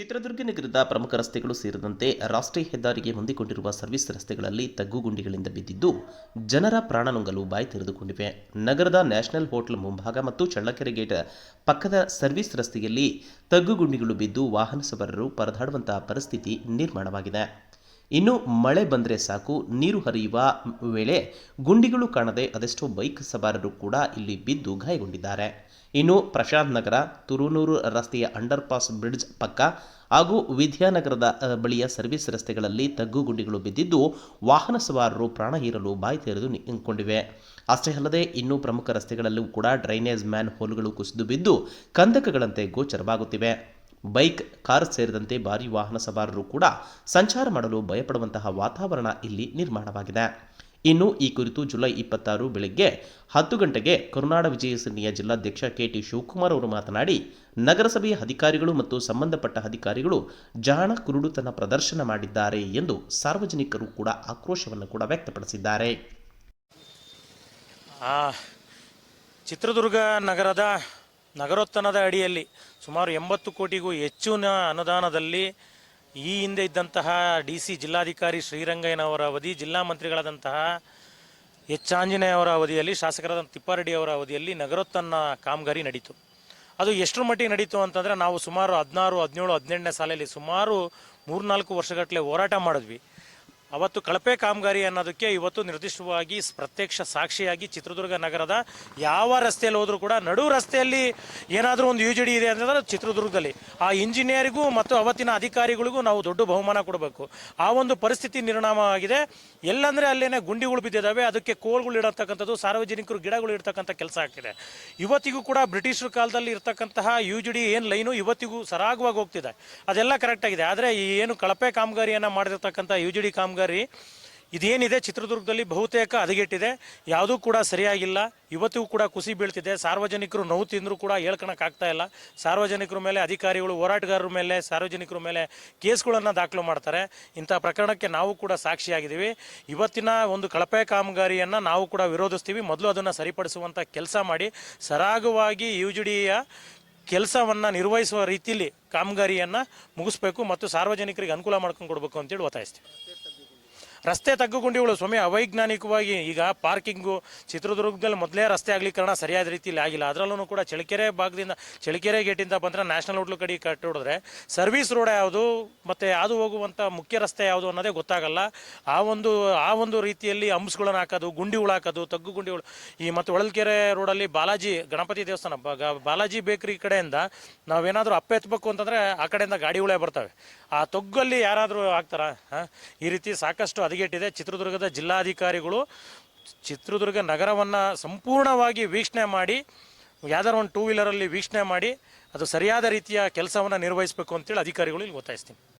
ಚಿತ್ರದುರ್ಗ ನಗರದ ಪ್ರಮುಖ ರಸ್ತೆಗಳು ಸೇರಿದಂತೆ ರಾಷ್ಟ್ರೀಯ ಹೆದ್ದಾರಿಗೆ ಹೊಂದಿಕೊಂಡಿರುವ ಸರ್ವಿಸ್ ರಸ್ತೆಗಳಲ್ಲಿ ತಗ್ಗುಗುಂಡಿಗಳಿಂದ ಬಿದ್ದಿದ್ದು, ಜನರ ಪ್ರಾಣ ನುಂಗಲು ಬಾಯಿ ತೆರೆದುಕೊಂಡಿವೆ. ನಗರದ ನ್ಯಾಷನಲ್ ಹೋಟೆಲ್ ಮುಂಭಾಗ ಮತ್ತು ಚಳ್ಳಕೆರೆ ಗೇಟ್ ಪಕ್ಕದ ಸರ್ವಿಸ್ ರಸ್ತೆಯಲ್ಲಿ ತಗ್ಗುಗುಂಡಿಗಳು ಬಿದ್ದು ವಾಹನ ಸವಾರರು ಪರದಾಡುವಂತಹ ಪರಿಸ್ಥಿತಿ ನಿರ್ಮಾಣವಾಗಿದೆ. ಇನ್ನು ಮಳೆ ಬಂದರೆ ಸಾಕು, ನೀರು ಹರಿಯುವ ವೇಳೆ ಗುಂಡಿಗಳು ಕಾಣದೆ ಅದೆಷ್ಟೋ ಬೈಕ್ ಸವಾರರು ಕೂಡ ಇಲ್ಲಿ ಬಿದ್ದು ಗಾಯಗೊಂಡಿದ್ದಾರೆ. ಇನ್ನು ಪ್ರಶಾಂತ್ ನಗರ, ತುರುನೂರು ರಸ್ತೆಯ ಅಂಡರ್ ಪಾಸ್ ಬ್ರಿಡ್ಜ್ ಪಕ್ಕ ಹಾಗೂ ವಿದ್ಯಾನಗರದ ಬಳಿಯ ಸರ್ವಿಸ್ ರಸ್ತೆಗಳಲ್ಲಿ ತಗ್ಗು ಗುಂಡಿಗಳು ಬಿದ್ದಿದ್ದು ವಾಹನ ಸವಾರರು ಪ್ರಾಣ ಹೀರಲು ಬಾಯಿ ತೆರೆದು ನಿಂತ್ಕೊಂಡಿವೆ. ಅಷ್ಟೇ ಅಲ್ಲದೆ ಇನ್ನೂ ಪ್ರಮುಖ ರಸ್ತೆಗಳಲ್ಲೂ ಕೂಡ ಡ್ರೈನೇಜ್ ಮ್ಯಾನ್ ಹೋಲ್ಗಳು ಕುಸಿದು ಬಿದ್ದು ಕಂದಕಗಳಂತೆ ಗೋಚರವಾಗುತ್ತಿವೆ. ಬೈಕ್, ಕಾರ್ ಸೇರಿದಂತೆ ಭಾರಿ ವಾಹನ ಸವಾರರು ಕೂಡ ಸಂಚಾರ ಮಾಡಲು ಭಯಪಡುವಂತಹ ವಾತಾವರಣ ಇಲ್ಲಿ ನಿರ್ಮಾಣವಾಗಿದೆ. ಇನ್ನು ಈ ಕುರಿತು ಜುಲೈ ಇಪ್ಪತ್ತಾರು ಬೆಳಗ್ಗೆ ಹತ್ತು ಗಂಟೆಗೆ ಕರುನಾಡ ವಿಜಯ ಜಿಲ್ಲಾಧ್ಯಕ್ಷ ಜಿಲ್ಲಾಧ್ಯಕ್ಷ ಕೆಟಿ ಶಿವಕುಮಾರ್ ಅವರು ಮಾತನಾಡಿ, ನಗರಸಭೆಯ ಅಧಿಕಾರಿಗಳು ಮತ್ತು ಸಂಬಂಧಪಟ್ಟ ಅಧಿಕಾರಿಗಳು ಜಾಣ ಕುರುಡುತನ ಪ್ರದರ್ಶನ ಮಾಡಿದ್ದಾರೆ ಎಂದು ಸಾರ್ವಜನಿಕರು ಕೂಡ ಆಕ್ರೋಶವನ್ನು ಕೂಡ ವ್ಯಕ್ತಪಡಿಸಿದ್ದಾರೆ. ಚಿತ್ರದುರ್ಗ ನಗರದ ನಗರೋತ್ಥಾನದ ಅಡಿಯಲ್ಲಿ ಸುಮಾರು ಎಂಬತ್ತು ಕೋಟಿಗೂ ಹೆಚ್ಚಿನ ಅನುದಾನದಲ್ಲಿ ಈ ಹಿಂದೆ ಇದ್ದಂತಹ ಡಿ ಸಿ ಜಿಲ್ಲಾಧಿಕಾರಿ ಶ್ರೀರಂಗಯ್ಯನವರ ಅವಧಿ, ಜಿಲ್ಲಾ ಮಂತ್ರಿಗಳಾದಂತಹ ಎಚ್ ಆಂಜನೇಯ ಅವರ ಅವಧಿಯಲ್ಲಿ, ಶಾಸಕರಾದ ತಿಪ್ಪಾರೆಡ್ಡಿ ಅವರ ಅವಧಿಯಲ್ಲಿ ನಗರೋತ್ಥಾನ ಕಾಮಗಾರಿ ನಡೀತು. ಅದು ಎಷ್ಟರ ಮಟ್ಟಿಗೆ ನಡೀತು ಅಂತಂದರೆ ನಾವು ಸುಮಾರು ಹದಿನಾರು, ಹದಿನೇಳು, ಹದಿನೆಂಟನೇ ಸಾಲಲ್ಲಿ ಸುಮಾರು ಮೂರ್ನಾಲ್ಕು ವರ್ಷಗಟ್ಟಲೆ ಹೋರಾಟ ಮಾಡಿದ್ವಿ. ಅವತ್ತು ಕಳಪೆ ಕಾಮಗಾರಿ ಅನ್ನೋದಕ್ಕೆ ಇವತ್ತು ನಿರ್ದಿಷ್ಟವಾಗಿ ಪ್ರತ್ಯಕ್ಷ ಸಾಕ್ಷಿಯಾಗಿ ಚಿತ್ರದುರ್ಗ ನಗರದ ಯಾವ ರಸ್ತೆಯಲ್ಲಿ ಹೋದರೂ ಕೂಡ ನಡು ರಸ್ತೆಯಲ್ಲಿ ಏನಾದರೂ ಒಂದು ಯು ಜಿ ಡಿ ಇದೆ ಅಂತಂದ್ರೆ ಚಿತ್ರದುರ್ಗದಲ್ಲಿ. ಆ ಇಂಜಿನಿಯರಿಗೂ ಮತ್ತು ಅವತ್ತಿನ ಅಧಿಕಾರಿಗಳಿಗೂ ನಾವು ದೊಡ್ಡ ಬಹುಮಾನ ಕೊಡಬೇಕು. ಆ ಒಂದು ಪರಿಸ್ಥಿತಿ ನಿರ್ಣಾಮ ಆಗಿದೆ. ಎಲ್ಲಂದ್ರೆ ಅಲ್ಲೇನೆ ಗುಂಡಿಗಳು ಬಿದ್ದಿದ್ದಾವೆ. ಅದಕ್ಕೆ ಕೋಲ್ಗಳು ಇಡತಕ್ಕಂಥದ್ದು, ಸಾರ್ವಜನಿಕರು ಗಿಡಗಳು ಇಡ್ತಕ್ಕಂಥ ಕೆಲಸ ಆಗ್ತಿದೆ. ಇವತ್ತಿಗೂ ಕೂಡ ಬ್ರಿಟಿಷರ ಕಾಲದಲ್ಲಿ ಇರ್ತಕ್ಕಂತಹ ಯು ಜಿ ಡಿ ಏನು ಲೈನು ಇವತ್ತಿಗೂ ಸರಾಗವಾಗಿ ಹೋಗ್ತಿದೆ. ಅದೆಲ್ಲ ಕರೆಕ್ಟ್ ಆಗಿದೆ. ಆದರೆ ಏನು ಕಳಪೆ ಕಾಮಗಾರಿಯನ್ನು ಮಾಡಿರ್ತಕ್ಕಂಥ ಯು ಜಿ ಡಿ ಕಾಮಗಾರಿ ಇದೇನಿದೆ? ಚಿತ್ರದುರ್ಗದಲ್ಲಿ ಬಹುತೇಕ ಹದಗೆಟ್ಟಿದೆ. ಯಾವುದೂ ಕೂಡ ಸರಿಯಾಗಿಲ್ಲ. ಇವತ್ತಿಗೂ ಕೂಡ ಕುಸಿ ಬೀಳ್ತಿದೆ. ಸಾರ್ವಜನಿಕರು ನೋವು ತಿಂದರೂ ಕೂಡ ಹೇಳ್ಕೊಳಕ್ಕಾಗ್ತಾ ಇಲ್ಲ. ಸಾರ್ವಜನಿಕರ ಮೇಲೆ, ಅಧಿಕಾರಿಗಳು, ಹೋರಾಟಗಾರರ ಮೇಲೆ, ಸಾರ್ವಜನಿಕರ ಮೇಲೆ ಕೇಸ್ಗಳನ್ನು ದಾಖಲು ಮಾಡ್ತಾರೆ. ಇಂಥ ಪ್ರಕರಣಕ್ಕೆ ನಾವು ಕೂಡ ಸಾಕ್ಷಿಯಾಗಿದ್ದೀವಿ. ಇವತ್ತಿನ ಒಂದು ಕಳಪೆ ಕಾಮಗಾರಿಯನ್ನು ನಾವು ಕೂಡ ವಿರೋಧಿಸ್ತೀವಿ. ಮೊದಲು ಅದನ್ನು ಸರಿಪಡಿಸುವಂಥ ಕೆಲಸ ಮಾಡಿ, ಸರಾಗವಾಗಿ ಯು ಜಿ ಡಿಯ ಕೆಲಸವನ್ನು ನಿರ್ವಹಿಸುವ ರೀತಿಯಲ್ಲಿ ಕಾಮಗಾರಿಯನ್ನು ಮುಗಿಸ್ಬೇಕು ಮತ್ತು ಸಾರ್ವಜನಿಕರಿಗೆ ಅನುಕೂಲ ಮಾಡ್ಕೊಂಡು ಕೊಡಬೇಕು ಅಂತೇಳಿ ಒತ್ತಾಯಿಸ್ತೀವಿ. ರಸ್ತೆ ತಗ್ಗುಗುಂಡಿಗಳು ಸ್ವಾಮಿ, ಅವೈಜ್ಞಾನಿಕವಾಗಿ ಈಗ ಪಾರ್ಕಿಂಗು ಚಿತ್ರದುರ್ಗದಲ್ಲಿ ಮೊದಲೇ ರಸ್ತೆ ಅಗಲೀಕರಣ ಸರಿಯಾದ ರೀತಿಯಲ್ಲಿ ಆಗಿಲ್ಲ. ಅದರಲ್ಲೂ ಕೂಡ ಚಳಿಕೆರೆ ಭಾಗದಿಂದ ಚಳಿಕೆರೆ ಗೇಟಿಂದ ಬಂದರೆ ನ್ಯಾಷನಲ್ ಹೋಟ್ಲು ಕಡೆ ಕಟ್ಟಿಡಿದ್ರೆ ಸರ್ವಿಸ್ ರೋಡ್ ಯಾವುದು, ಮತ್ತು ಅದು ಹೋಗುವಂಥ ಮುಖ್ಯ ರಸ್ತೆ ಯಾವುದು ಅನ್ನೋದೇ ಗೊತ್ತಾಗಲ್ಲ. ಆ ಒಂದು ಆ ಒಂದು ರೀತಿಯಲ್ಲಿ ಹಂಪ್ಸ್ಗಳನ್ನು ಹಾಕೋದು ಗುಂಡಿಗಳು ಹಾಕೋದು ತಗ್ಗು ಗುಂಡಿಗಳು ಈ ಮತ್ತು ಹೊಳಲ್ಕೆರೆ ರೋಡಲ್ಲಿ ಬಾಲಾಜಿ ಗಣಪತಿ ದೇವಸ್ಥಾನ ಬಾಲಾಜಿ ಬೇಕ್ರಿ ಕಡೆಯಿಂದ ನಾವೇನಾದರೂ ಅಪ್ಪ ಎತ್ತಬೇಕು ಅಂತಂದರೆ ಆ ಕಡೆಯಿಂದ ಗಾಡಿಗಳೇ ಬರ್ತವೆ. ಆ ತೊಗ್ಗಲ್ಲಿ ಯಾರಾದರೂ ಹಾಕ್ತಾರ? ಈ ರೀತಿ ಸಾಕಷ್ಟು ಹದಗೆಟ್ಟಿದೆ. ಚಿತ್ರದುರ್ಗದ ಜಿಲ್ಲಾಧಿಕಾರಿಗಳು ಚಿತ್ರದುರ್ಗ ನಗರವನ್ನು ಸಂಪೂರ್ಣವಾಗಿ ವೀಕ್ಷಣೆ ಮಾಡಿ, ಯಾವ್ದಾರು ಒಂದು ಟೂ ವೀಲರಲ್ಲಿ ವೀಕ್ಷಣೆ ಮಾಡಿ, ಅದು ಸರಿಯಾದ ರೀತಿಯ ಕೆಲಸವನ್ನು ನಿರ್ವಹಿಸಬೇಕು ಅಂತೇಳಿ ಅಧಿಕಾರಿಗಳು ಇಲ್ಲಿ ಒತ್ತಾಯಿಸ್ತೀನಿ.